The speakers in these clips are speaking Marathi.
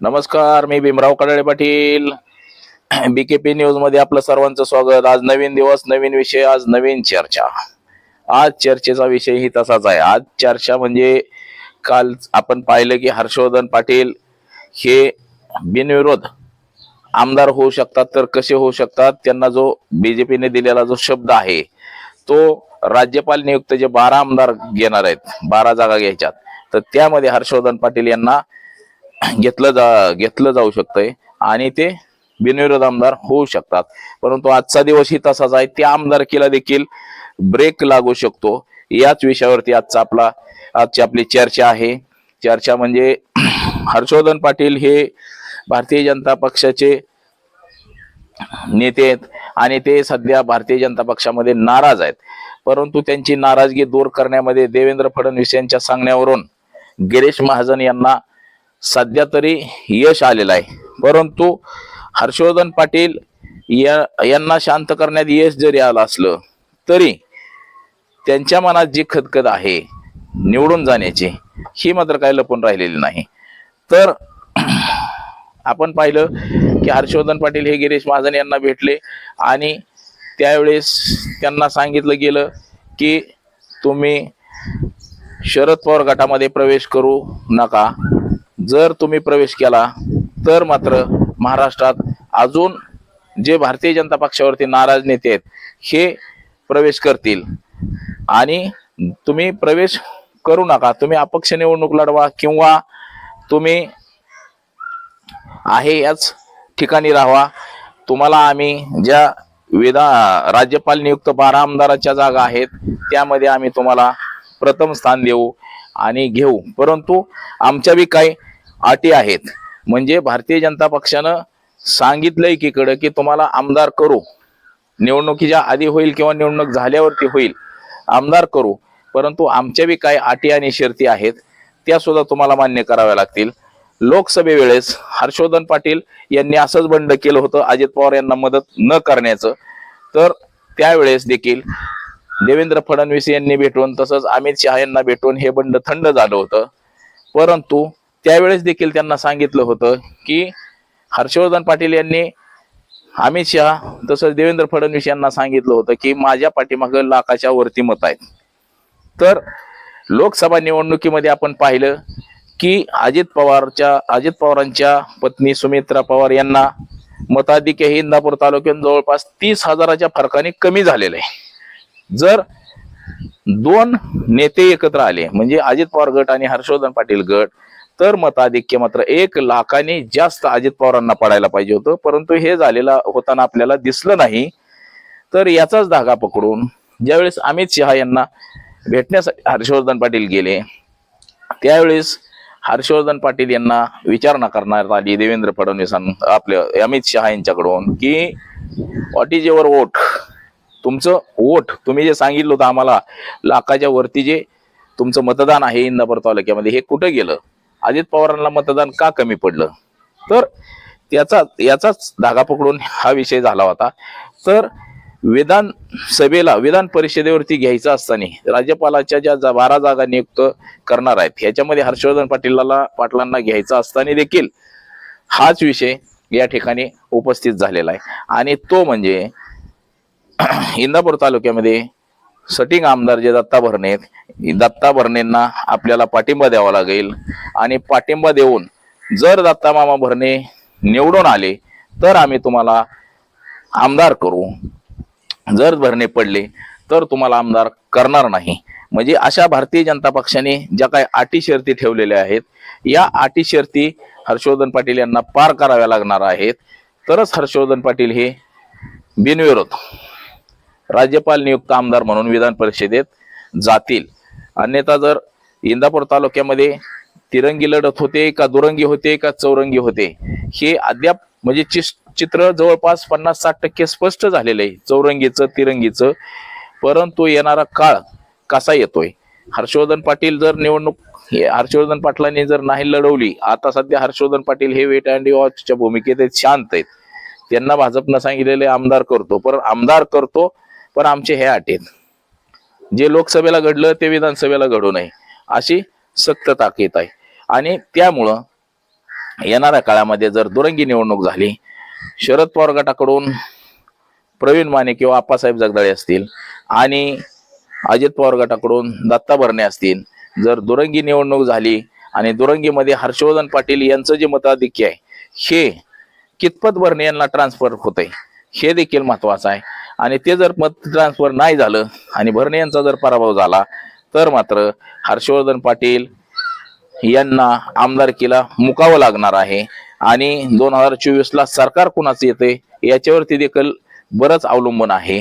नमस्कार मी भीमराव कडाळे पाटील. बीकेपी न्यूजमध्ये आपलं सर्वांचं स्वागत. आज नवीन दिवस नवीन विषय आज नवीन चर्चा. आज चर्चेचा विषय ही तसाच आहे. आज चर्चा म्हणजे काल आपण पाहिलं की हर्षवर्धन पाटील हे बिनविरोध आमदार होऊ शकतात तर कसे होऊ शकतात त्यांना जो बीजेपीने दिलेला जो शब्द आहे तो राज्यपाल नियुक्त जे बारा आमदार घेणार आहेत बारा जागा घ्यायच्यात तर त्यामध्ये हर्षवर्धन पाटील यांना घेतलं जा घेतलं जाऊ शकतंय. आणि ते बिनविरोध आमदार होऊ शकतात. परंतु आजचा दिवसही तसाच आहे. त्या आमदारकीला देखील ब्रेक लागू शकतो. याच विषयावरती आजचा आपला आजची आपली चर्चा आहे. चर्चा म्हणजे हर्षवर्धन पाटील हे भारतीय जनता पक्षाचे नेते आहेत. आणि ते सध्या भारतीय जनता पक्षामध्ये नाराज आहेत. परंतु त्यांची नाराजगी दूर करण्यामध्ये देवेंद्र फडणवीस यांच्या सांगण्यावरून गिरीश महाजन यांना सध्या तरी यश आलेलं आहे. परंतु हर्षवर्धन पाटील या यांना शांत करण्यात यश जरी आलं असलं तरी त्यांच्या मनात जी खदखद आहे निवडून जाण्याची ही मात्र काही लपून राहिलेली नाही. तर आपण पाहिलं की हर्षवर्धन पाटील हे गिरीश महाजन यांना भेटले आणि त्यावेळेस त्यांना सांगितलं गेलं की तुम्ही शरद पवार गटामध्ये प्रवेश करू नका. जर तुम्ही प्रवेश केला तर मात्र महाराष्ट्रात अजून जे भारतीय जनता पक्षावरती नाराज नेते आहेत हे प्रवेश करतील. आणि तुम्ही प्रवेश करू नका. तुम्ही अपक्ष निवडणूक लढवा किंवा तुम्ही आहे याच ठिकाणी राहावा. तुम्हाला आम्ही ज्या विधा राज्यपाल नियुक्त बारा आमदाराच्या जागा आहेत त्यामध्ये आम्ही तुम्हाला प्रथम स्थान देऊ आणि घेऊ. परंतु आमच्या बी काही अटी आहेत. म्हणजे भारतीय जनता पक्षानं सांगितलंय एकीकडं की तुम्हाला आमदार करू. निवडणुकीच्या आधी होईल किंवा निवडणूक झाल्यावरती होईल आमदार करू. परंतु आमच्या बी काही अटी आणि शर्ती आहेत त्या सुद्धा तुम्हाला मान्य कराव्या लागतील. लोकसभेवेळेस हर्षवर्धन पाटील यांनी असंच बंड केलं होतं अजित पवार यांना मदत न करण्याचं. तर त्यावेळेस देखील देवेंद्र फडणवीस यांनी भेटून तसंच अमित शहा यांना भेटून हे बंड थंड झालं होतं. परंतु त्यावेळेस देखील त्यांना सांगितलं होतं की हर्षवर्धन पाटील यांनी अमित शहा तसंच देवेंद्र फडणवीस यांना सांगितलं होतं की माझ्या पाठीमागं लाखाच्या वरती मत आहेत. तर लोकसभा निवडणुकीमध्ये आपण पाहिलं की अजित पवारच्या अजित पवारांच्या पत्नी सुमित्रा पवार यांना मताधिक्य हे इंदापूर तालुक्यात जवळपास तीस हजाराच्या फरकाने कमी झालेलं आहे. जर दोन नेते एकत्र आले म्हणजे अजित पवार गट आणि हर्षवर्धन पाटील गट तर मताधिक्य मात्र एक लाखाने जास्त अजित पवारांना पडायला पाहिजे होतं. परंतु हे झालेलं होताना आपल्याला दिसलं नाही. तर याचाच धागा पकडून ज्यावेळेस अमित शहा यांना भेटण्यासाठी हर्षवर्धन पाटील गेले त्यावेळेस हर्षवर्धन पाटील यांना विचारणा करण्यात आली देवेंद्र फडणवीसांना आपल्या अमित शहा यांच्याकडून की व्हॉट इज युअर वोट तुमचं वोट तुम्ही जे सांगितलं होतं आम्हाला लाखाच्या वरती जे तुमचं मतदान आहे इंदापूर तालुक्यामध्ये हे कुठं गेलं? अजित पवारांना मतदान का कमी पडलं? तर त्याचा याचाच धागा पकडून हा विषय झाला होता. तर विधान सभेला विधान परिषदेवरती घ्यायचं असताना राज्यपालाच्या ज्या जा- बारा जागा नियुक्त करणार आहेत ह्याच्यामध्ये हर्षवर्धन पाटीलला पाटलांना घ्यायचा असताना देखील हाच विषय या ठिकाणी उपस्थित झालेला आहे. आणि तो म्हणजे इंदापूर तालुक्यामध्ये सटिंग आमदार जे दत्ता भरणे आहेत दत्ता भरणेंना आपल्याला पाठिंबा द्यावा लागेल. आणि पाठिंबा देऊन जर दत्ता मामा भरणे निवडून आले तर आम्ही तुम्हाला आमदार करू. जर भरणे पडले तर तुम्हाला आमदार करणार नाही. म्हणजे अशा भारतीय जनता पक्षाने ज्या काही अटी शर्ती ठेवलेल्या आहेत या अटी शर्ती हर्षवर्धन पाटील यांना पार कराव्या लागणार आहेत. तरच हर्षवर्धन पाटील हे बिनविरोध राज्यपाल नियुक्त आमदार म्हणून विधान परिषदेत जातील. अन्यथा जर इंदापूर तालुक्यामध्ये तिरंगी लढत होते का दुरंगी होते का चौरंगी होते हे अद्याप म्हणजे चित्र जवळपास पन्नास साठ टक्के स्पष्ट झालेलं आहे. चौरंगीचं तिरंगीचं. परंतु येणारा काळ कसा येतोय? हर्षवर्धन पाटील जर निवडणूक हे हर्षवर्धन पाटलांनी जर नाही लढवली आता सध्या हर्षवर्धन पाटील हे वेट अँड वॉचच्या भूमिकेत आहेत, शांत आहेत. त्यांना भाजपनं सांगितलेले आमदार करतो. पण आमदार करतो पण आमचे हे अट आहेत जे लोकसभेला घडलं ते विधानसभेला घडू नये अशी सक्त ताकीद आहे. आणि त्यामुळं येणाऱ्या काळामध्ये जर दुरंगी निवडणूक झाली शरद पवार गटाकडून प्रवीण माने किंवा आप्पासाहेब जगदाळे असतील आणि अजित पवार गटाकडून दत्ता भरणे असतील जर दुरंगी निवडणूक झाली आणि दुरंगीमध्ये हर्षवर्धन पाटील यांचं जे मताधिक्य आहे हे कितपत भरणे यांना ट्रान्सफर होत आहे हे देखील महत्वाचं आहे. आणि ते जर मत ट्रान्सफर नाही झालं आणि भरणे यांचा जर पराभव झाला तर मात्र हर्षवर्धन पाटील यांना आमदारकीला मुकावं लागणार आहे. आणि दोन हजार चोवीस ला सरकार कुणाचं येते याच्यावरती देखील बरंच अवलंबून आहे.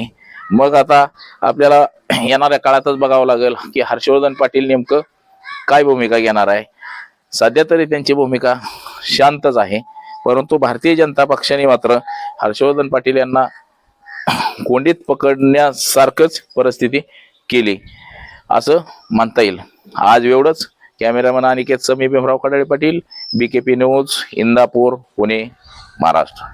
मग आता आपल्याला येणाऱ्या काळातच बघावं लागेल की हर्षवर्धन पाटील नेमकं काय भूमिका घेणार आहे. सध्या तरी त्यांची भूमिका शांतच आहे. परंतु भारतीय जनता पक्षाने मात्र हर्षवर्धन पाटील यांना कोंडीत पकडण्यासारखंच परिस्थिती केली. असं म्हणता येईल. आज एवढंच. Cameraman Aniket Sami Bhimrao Kadale Patil P news Indapur Pune Maharashtra.